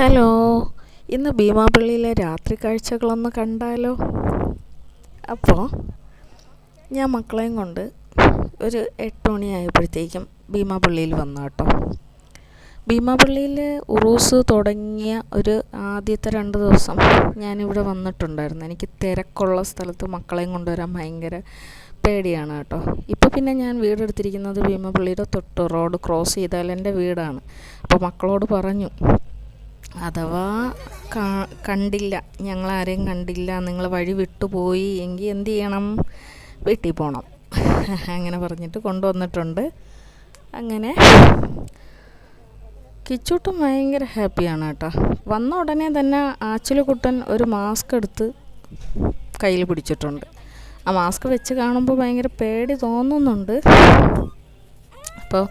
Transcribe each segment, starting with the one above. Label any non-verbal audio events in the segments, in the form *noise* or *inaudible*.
Hello ഇന്ന് ഭീമാപള്ളിയിലെ രാത്രി കാഴ്ചകളൊന്ന് കണ്ടാലോ? അപ്പോൾ ഞാൻ മക്കളെയും കൊണ്ട് ഒരു എട്ട് മണിയായപ്പോഴത്തേക്കും ഭീമാപള്ളിയിൽ വന്നു കേട്ടോ. ഭീമാപള്ളിയിൽ ഉറൂസ് തുടങ്ങിയ ഒരു ആദ്യത്തെ രണ്ട് ദിവസം ഞാനിവിടെ വന്നിട്ടുണ്ടായിരുന്നു. എനിക്ക് തിരക്കുള്ള സ്ഥലത്ത് മക്കളെയും കൊണ്ടുവരാൻ ഭയങ്കര പേടിയാണ് കേട്ടോ. ഇപ്പോൾ പിന്നെ ഞാൻ വീടെടുത്തിരിക്കുന്നത് ഭീമപള്ളിയുടെ തൊട്ട് റോഡ് ക്രോസ് ചെയ്താൽ എന്റെ വീടാണ്. അപ്പോൾ മക്കളോട് പറഞ്ഞു അഥവാ കണ്ടില്ല ഞങ്ങൾ ആരെയും കണ്ടില്ല നിങ്ങൾ വഴി വിട്ടുപോയി എങ്കിൽ എന്ത് ചെയ്യണം? വീട്ടിൽ പോകണം *laughs* അങ്ങനെ പറഞ്ഞിട്ട് കൊണ്ടുവന്നിട്ടുണ്ട്. അങ്ങനെ കിച്ചൂട്ടും ഭയങ്കര ഹാപ്പിയാണ് കേട്ടോ. വന്ന ഉടനെ തന്നെ ആച്ചിലുകുട്ടൻ ഒരു മാസ്ക് എടുത്ത് കയ്യിൽ പിടിച്ചിട്ടുണ്ട്. ആ മാസ്ക് വെച്ച് കാണുമ്പോൾ ഭയങ്കര പേടി തോന്നുന്നുണ്ട്. അപ്പോൾ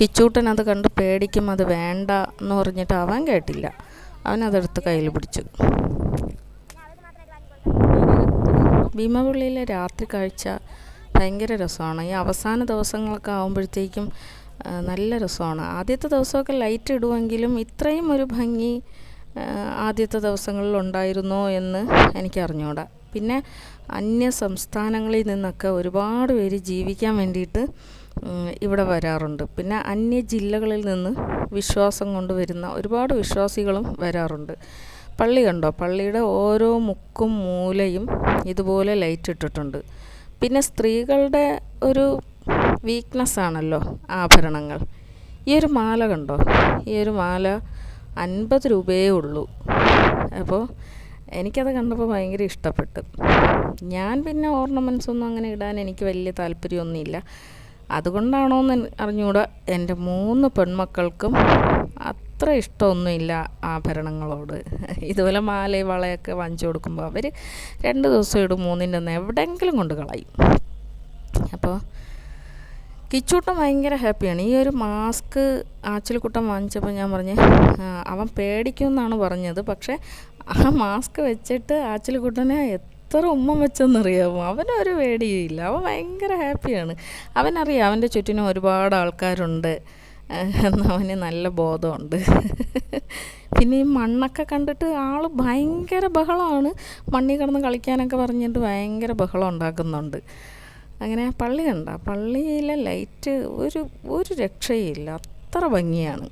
കിച്ചൂട്ടൻ അത് കണ്ട് പേടിക്കും അത് വേണ്ട എന്ന് പറഞ്ഞിട്ട് അവൻ കേട്ടില്ല. അവനതെടുത്ത് കയ്യിൽ പിടിച്ചു. ഭീമപള്ളിയിലെ രാത്രി കാഴ്ച ഭയങ്കര രസമാണ്. ഈ അവസാന ദിവസങ്ങളൊക്കെ ആകുമ്പോഴത്തേക്കും നല്ല രസമാണ്. ആദ്യത്തെ ദിവസമൊക്കെ ലൈറ്റ് ഇടുമെങ്കിലും ഇത്രയും ഒരു ഭംഗി ആദ്യത്തെ ദിവസങ്ങളിൽ ഉണ്ടായിരുന്നോ എന്ന് എനിക്കറിഞ്ഞൂടാ. പിന്നെ അന്യ സംസ്ഥാനങ്ങളിൽ നിന്നൊക്കെ ഒരുപാട് പേര് ജീവിക്കാൻ വേണ്ടിയിട്ട് ഇവിടെ വരാറുണ്ട്. പിന്നെ അന്യ ജില്ലകളിൽ നിന്ന് വിശ്വാസം കൊണ്ടുവരുന്ന ഒരുപാട് വിശ്വാസികളും വരാറുണ്ട്. പള്ളി കണ്ടോ? പള്ളിയുടെ ഓരോ മുക്കും മൂലയും ഇതുപോലെ ലൈറ്റ് ഇട്ടിട്ടുണ്ട്. പിന്നെ സ്ത്രീകളുടെ ഒരു വീക്ക്നെസ് ആണല്ലോ ആഭരണങ്ങൾ. ഈ ഒരു മാല കണ്ടോ? ഈ ഒരു മാല അൻപത് രൂപയേ ഉള്ളൂ. അപ്പോൾ എനിക്കത് കണ്ടപ്പോൾ ഭയങ്കര ഇഷ്ടപ്പെട്ടു. ഞാൻ പിന്നെ ഓർണമെന്റ്സ് ഒന്നും അങ്ങനെ ഇടാൻ എനിക്ക് വലിയ താല്പര്യമൊന്നുമില്ല. അതുകൊണ്ടാണോ എന്ന് അറിഞ്ഞുകൂടാ എന്റെ മൂന്ന് പെൺമക്കൾക്കും അത്ര ഇഷ്ടമൊന്നുമില്ല ആഭരണങ്ങളോട്. ഇതുപോലെ മാല വളയൊക്കെ വാങ്ങിച്ചു കൊടുക്കുമ്പോൾ അവർ രണ്ട് ദിവസം ഇടും മൂന്നിന്റെ ഒന്ന് എവിടെയെങ്കിലും കൊണ്ട് കളയും. അപ്പോൾ കിച്ചൂട്ടൻ ഭയങ്കര ഹാപ്പിയാണ്. ഈ ഒരു മാസ്ക് ആച്ചിൽക്കുട്ടൻ വാങ്ങിച്ചപ്പോൾ ഞാൻ പറഞ്ഞ് അവൻ പേടിക്കുമെന്നാണ് പറഞ്ഞത്. പക്ഷേ ആ മാസ്ക് വെച്ചിട്ട് ആച്ചിൽക്കുട്ടനെ എത്ര ഉമ്മ വെച്ചെന്നറിയാമോ? അവനൊരു പേടിയില്ല. അവൻ ഭയങ്കര ഹാപ്പിയാണ്. അവനറിയാം അവന്റെ ചുറ്റിനും ഒരുപാട് ആൾക്കാരുണ്ട്. എന്നവന് നല്ല ബോധമുണ്ട്. പിന്നെ ഈ മണ്ണൊക്കെ കണ്ടിട്ട് ആൾ ഭയങ്കര ബഹളമാണ്. മണ്ണിൽ കിടന്ന് കളിക്കാനൊക്കെ പറഞ്ഞിട്ട് ഭയങ്കര ബഹളം ഉണ്ടാക്കുന്നുണ്ട്. അങ്ങനെ പള്ളി കണ്ട? പള്ളിയിലെ ലൈറ്റ് ഒരു ഒരു രക്ഷയില്ല. അത്ര ഭംഗിയാണ്.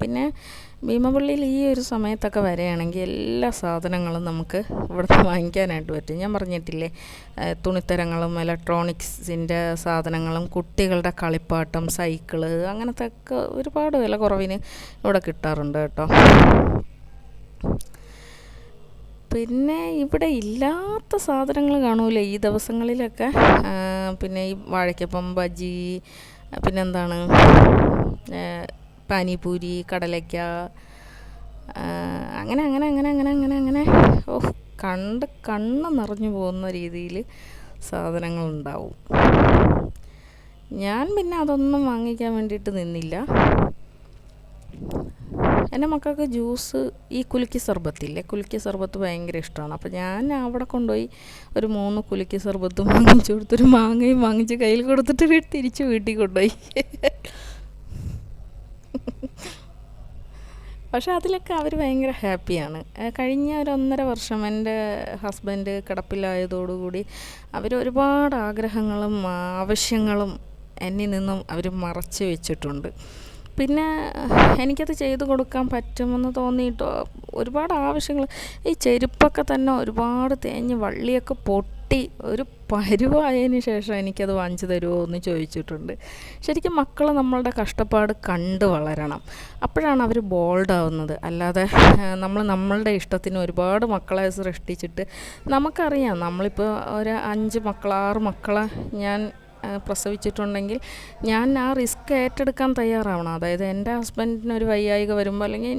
പിന്നെ ഭീമപള്ളിയിൽ ഈ ഒരു സമയത്തൊക്കെ വരികയാണെങ്കിൽ എല്ലാ സാധനങ്ങളും നമുക്ക് ഇവിടുന്ന് വാങ്ങിക്കാനായിട്ട് പറ്റും. ഞാൻ പറഞ്ഞിട്ടില്ലേ തുണിത്തരങ്ങളും ഇലക്ട്രോണിക്സിന്റെ സാധനങ്ങളും കുട്ടികളുടെ കളിപ്പാട്ടം സൈക്കിൾ അങ്ങനത്തെ ഒക്കെ ഒരുപാട് വില കുറവിന് ഇവിടെ കിട്ടാറുണ്ട് കേട്ടോ. പിന്നെ ഇവിടെ ഇല്ലാത്ത സാധനങ്ങൾ കാണൂലേ ഈ ദിവസങ്ങളിലൊക്കെ. പിന്നെ ഈ വാഴയ്ക്കപ്പം ബജി പിന്നെന്താണ് പാനിപൂരി കടലയ്ക്ക അങ്ങനെ അങ്ങനെ അങ്ങനെ അങ്ങനെ അങ്ങനെ അങ്ങനെ. ഓ കണ്ട് കണ്ണ് നിറഞ്ഞു പോകുന്ന രീതിയിൽ സാധനങ്ങളുണ്ടാവും. ഞാൻ പിന്നെ അതൊന്നും വാങ്ങിക്കാൻ വേണ്ടിയിട്ട് നിന്നില്ല. എന്റെ മക്കൾക്ക് ജ്യൂസ് ഈ കുലുക്കി സർബത്തില്ലേ? കുലുക്കി സർബത്ത് ഭയങ്കര ഇഷ്ടമാണ്. അപ്പോൾ ഞാൻ അവിടെ കൊണ്ടുപോയി ഒരു മൂന്ന് കുലുക്കി സർബത്തും വാങ്ങിച്ചു കൊടുത്തൊരു മാങ്ങയും വാങ്ങിച്ച് കയ്യിൽ കൊടുത്തിട്ട് തിരിച്ച് വീട്ടിൽ കൊണ്ടുപോയി. പക്ഷേ അതിലൊക്കെ അവർ ഭയങ്കര ഹാപ്പിയാണ്. കഴിഞ്ഞ ഒരു ഒന്നര വർഷം എന്റെ ഹസ്ബൻഡ് കിടപ്പിലായതോടുകൂടി അവർ ഒരുപാട് ആഗ്രഹങ്ങളും ആവശ്യങ്ങളും എന്നിൽ നിന്നും അവർ മറച്ചു വെച്ചിട്ടുണ്ട്. പിന്നെ എനിക്കത് ചെയ്തു കൊടുക്കാൻ പറ്റുമെന്ന് തോന്നിയിട്ട് ഒരുപാട് ആവശ്യങ്ങൾ. ഈ ചെരുപ്പൊക്കെ തന്നെ ഒരുപാട് തേഞ്ഞ് വള്ളിയൊക്കെ പൊട്ടി ഒരു പരുവായതിന് ശേഷം എനിക്കത് വാങ്ങിച്ചു തരുമോ എന്ന് ചോദിച്ചിട്ടുണ്ട്. ശരിക്കും മക്കൾ നമ്മളുടെ കഷ്ടപ്പാട് കണ്ട് വളരണം. അപ്പോഴാണ് അവർ ബോൾഡ് ആവുന്നത്. അല്ലാതെ നമ്മൾ നമ്മളുടെ ഇഷ്ടത്തിന് ഒരുപാട് മക്കളെ സൃഷ്ടിച്ചിട്ട് നമുക്കറിയാം. നമ്മളിപ്പോൾ ഒരു അഞ്ച് മക്കൾ ആറ് മക്കളെ ഞാൻ പ്രസവിച്ചിട്ടുണ്ടെങ്കിൽ ഞാൻ ആ റിസ്ക് ഏറ്റെടുക്കാൻ തയ്യാറാവണം. അതായത് എന്റെ ഹസ്ബൻഡിന് ഒരു വയ്യായിക വരുമ്പോൾ അല്ലെങ്കിൽ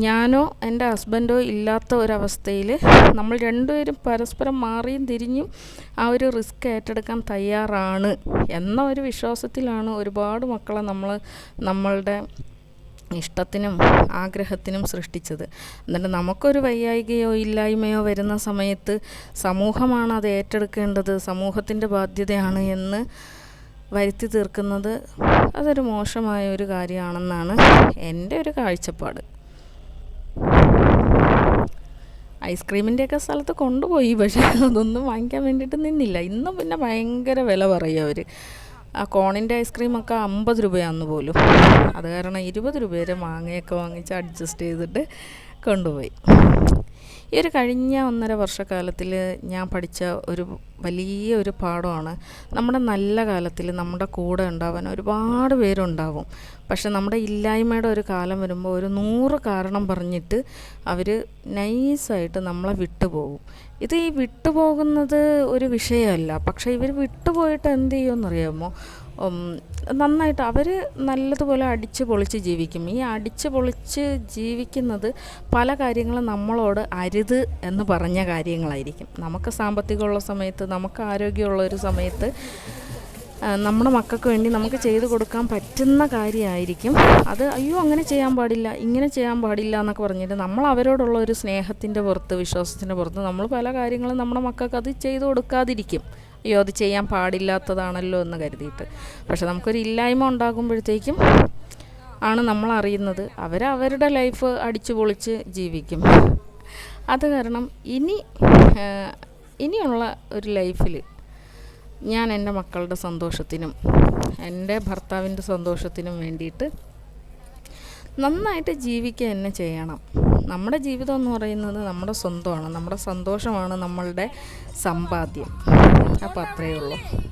ഞാനോ എന്റെ ഹസ്ബൻഡോ ഇല്ലാത്ത ഒരവസ്ഥയിൽ നമ്മൾ രണ്ടുപേരും പരസ്പരം മാറിയും തിരിഞ്ഞും ആ ഒരു റിസ്ക് ഏറ്റെടുക്കാൻ തയ്യാറാണ് എന്ന ഒരു വിശ്വാസത്തിലാണ് ഒരുപാട് മക്കളെ നമ്മൾ നമ്മളുടെ ഇഷ്ടത്തിനും ആഗ്രഹത്തിനും സൃഷ്ടിച്ചത്. എന്നിട്ട് നമുക്കൊരു വയ്യായികയോ ഇല്ലായ്മയോ വരുന്ന സമയത്ത് സമൂഹമാണ് അത് ഏറ്റെടുക്കേണ്ടത് സമൂഹത്തിന്റെ ബാധ്യതയാണ് എന്ന് വരുത്തി തീർക്കുന്നത് അതൊരു മോശമായ ഒരു കാര്യമാണെന്നാണ് എന്റെ ഒരു കാഴ്ചപ്പാട്. ഐസ്ക്രീമിന്റെയൊക്കെ സ്ഥലത്ത് കൊണ്ടുപോയി പക്ഷേ അതൊന്നും വാങ്ങിക്കാൻ വേണ്ടിയിട്ട് നിന്നില്ല. ഇന്നും പിന്നെ ഭയങ്കര വില പറയും അവർ ആ കോണിന്റെ ഐസ്ക്രീമൊക്കെ അമ്പത് രൂപയാന്ന് പോലും. അത് കാരണം ഇരുപത് രൂപയുടെ മാങ്ങയൊക്കെ വാങ്ങിച്ച് അഡ്ജസ്റ്റ് ചെയ്തിട്ട് കൊണ്ടുപോയി. ഈ ഒരു കഴിഞ്ഞ ഒന്നര വർഷക്കാലത്തിൽ ഞാൻ പഠിച്ച ഒരു വലിയ ഒരു പാഠമാണ്. നമ്മുടെ നല്ല കാലത്തിൽ നമ്മുടെ കൂടെ ഉണ്ടാവാൻ ഒരുപാട് പേരുണ്ടാവും. പക്ഷെ നമ്മുടെ ഇല്ലായ്മയുടെ ഒരു കാലം വരുമ്പോൾ ഒരു നൂറ് കാരണം പറഞ്ഞിട്ട് അവർ നൈസായിട്ട് നമ്മളെ വിട്ടുപോകും. ഇത് ഈ വിട്ടുപോകുന്നത് ഒരു വിഷയമല്ല. പക്ഷേ ഇവർ വിട്ടുപോയിട്ട് എന്ത് ചെയ്യുമെന്നറിയാമോ? നന്നായിട്ട് അവർ നല്ലതുപോലെ അടിച്ച് പൊളിച്ച് ജീവിക്കും. ഈ അടിച്ച് പൊളിച്ച് ജീവിക്കുന്നത് പല കാര്യങ്ങളും നമ്മളോട് അരുത് എന്ന് പറഞ്ഞ കാര്യങ്ങളായിരിക്കും. നമുക്ക് സാമ്പത്തികമുള്ള സമയത്ത് നമുക്ക് ആരോഗ്യമുള്ള ഒരു സമയത്ത് നമ്മുടെ മക്കൾക്ക് വേണ്ടി നമുക്ക് ചെയ്തു കൊടുക്കാൻ പറ്റുന്ന കാര്യമായിരിക്കും. അത് അയ്യോ അങ്ങനെ ചെയ്യാൻ പാടില്ല ഇങ്ങനെ ചെയ്യാൻ പാടില്ല എന്നൊക്കെ പറഞ്ഞിട്ട് നമ്മൾ അവരോടുള്ള ഒരു സ്നേഹത്തിന്റെ പുറത്ത് വിശ്വാസത്തിന്റെ പുറത്ത് നമ്മൾ പല കാര്യങ്ങളും നമ്മുടെ മക്കൾക്ക് അത് ചെയ്തു കൊടുക്കാതിരിക്കും. അയ്യോ അത് ചെയ്യാൻ പാടില്ലാത്തതാണല്ലോ എന്ന് കരുതിയിട്ട്. പക്ഷെ നമുക്കൊരു ഇല്ലായ്മ ഉണ്ടാകുമ്പോഴത്തേക്കും ആണ് നമ്മൾ അറിയുന്നത്. അവരവരുടെ ലൈഫ് അടിച്ചു പൊളിച്ച് ജീവിക്കും. അത് കാരണം ഇനി ഇനിയുള്ള ഒരു ലൈഫിൽ ഞാൻ എന്റെ മക്കളുടെ സന്തോഷത്തിനും എന്റെ ഭർത്താവിന്റെ സന്തോഷത്തിനും വേണ്ടിയിട്ട് നന്നായിട്ട് ജീവിക്കുക തന്നെ ചെയ്യണം. നമ്മുടെ ജീവിതം എന്ന് പറയുന്നത് നമ്മുടെ സ്വന്തമാണ്. നമ്മുടെ സന്തോഷമാണ് നമ്മളുടെ സമ്പാദ്യം. അപ്പോൾ അത്രയേ ഉള്ളൂ.